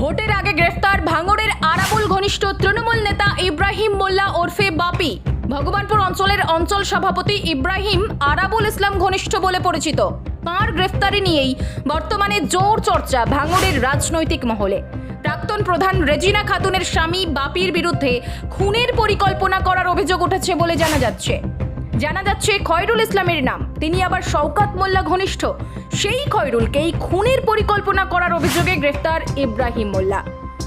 ভোটের আগে গ্রেফতার ভাঙড়ের আরাবুল ঘনিষ্ঠ তৃণমূল নেতা ইব্রাহিম মোল্লা ওরফে বাপি। ভগবানপুর অঞ্চলের অঞ্চল সভাপতি ইব্রাহিম আরাবুল ইসলাম ঘনিষ্ঠ বলে পরিচিত। তাঁর গ্রেফতারি নিয়েই বর্তমানে জোর চর্চা ভাঙড়ের রাজনৈতিক মহলে। প্রাক্তন প্রধান রেজিনা খাতুনের স্বামী বাপির বিরুদ্ধে খুনের পরিকল্পনা করার অভিযোগ উঠেছে বলে জানা যাচ্ছে। জানা যাচ্ছে খয়রুল ইসলামের নাম। তিনি আবার শওকাত মোল্লা ঘনিষ্ঠ। সেই খয়রুলকেই খুনের পরিকল্পনা করার অভিযোগে গ্রেফতার ইব্রাহিম মোল্লা।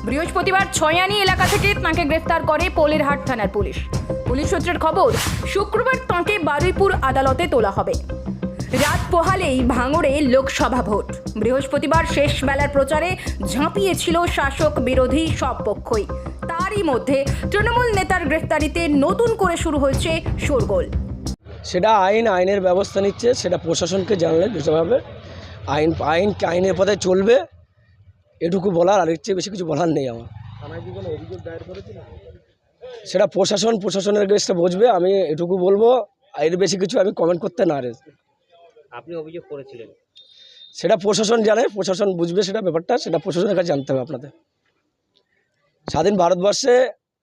বৃহস্পতিবার ছয়ানি এলাকা থেকে তাঁকে গ্রেফতার করে পোলেরহাট থানার পুলিশ। পুলিশ সূত্রের খবর, শুক্রবার তাঁকে বারুইপুর আদালতে তোলা হবে। রাত পোহালেই ভাঙড়ে লোকসভা ভোট। বৃহস্পতিবার শেষ বেলার প্রচারে ঝাঁপিয়েছিল শাসক বিরোধী সব পক্ষই। তারই মধ্যে তৃণমূল নেতার গ্রেফতারিতে নতুন করে শুরু হয়েছে শোরগোল। সেটা আইন আইনের ব্যবস্থা নিচ্ছে সেটা প্রশাসনকে জানলে বুঝতে আইন আইন আইনের পথে চলবে এটুকু বলার আর এর চেয়ে বেশি কিছু বলার নেই আমার। সেটা প্রশাসন প্রশাসনের গেস্টে বুঝবে আমি এটুকু বলব এর বেশি কিছু আমি কমেন্ট করতে না রে। আপনি অভিযোগ করেছিলেন? সেটা প্রশাসন জানে প্রশাসন বুঝবে সেটা ব্যাপারটা সেটা প্রশাসনের কাছে জানতে হবে আপনাদের। স্বাধীন ভারতবর্ষে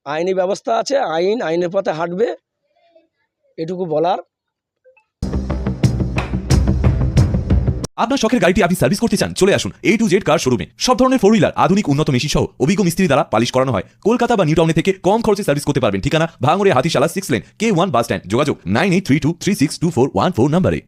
আইনি ব্যবস্থা আছে আইন আইনের পথে হাঁটবে এটুকু বলার। আপনার শখের গাড়িটি আপনি সার্ভিস করতে চান, চলে আসুন। এ টু জেড কার শোরুমে সব ধরনের ফোর হুইলার আধুনিক, উন্নত মেশিন সহ অভিজ্ঞ মিস্ত্রি দ্বারা পালিশ করানো হয়। কলকাতা বা নিউ টাউনে থেকে কম খরচে সার্ভিস করতে পারবেন। ঠিকানা ভাঙরে Hatishala six lane K one bus stand যোগাযোগ nine eight three two three six two four one four নাম্বারে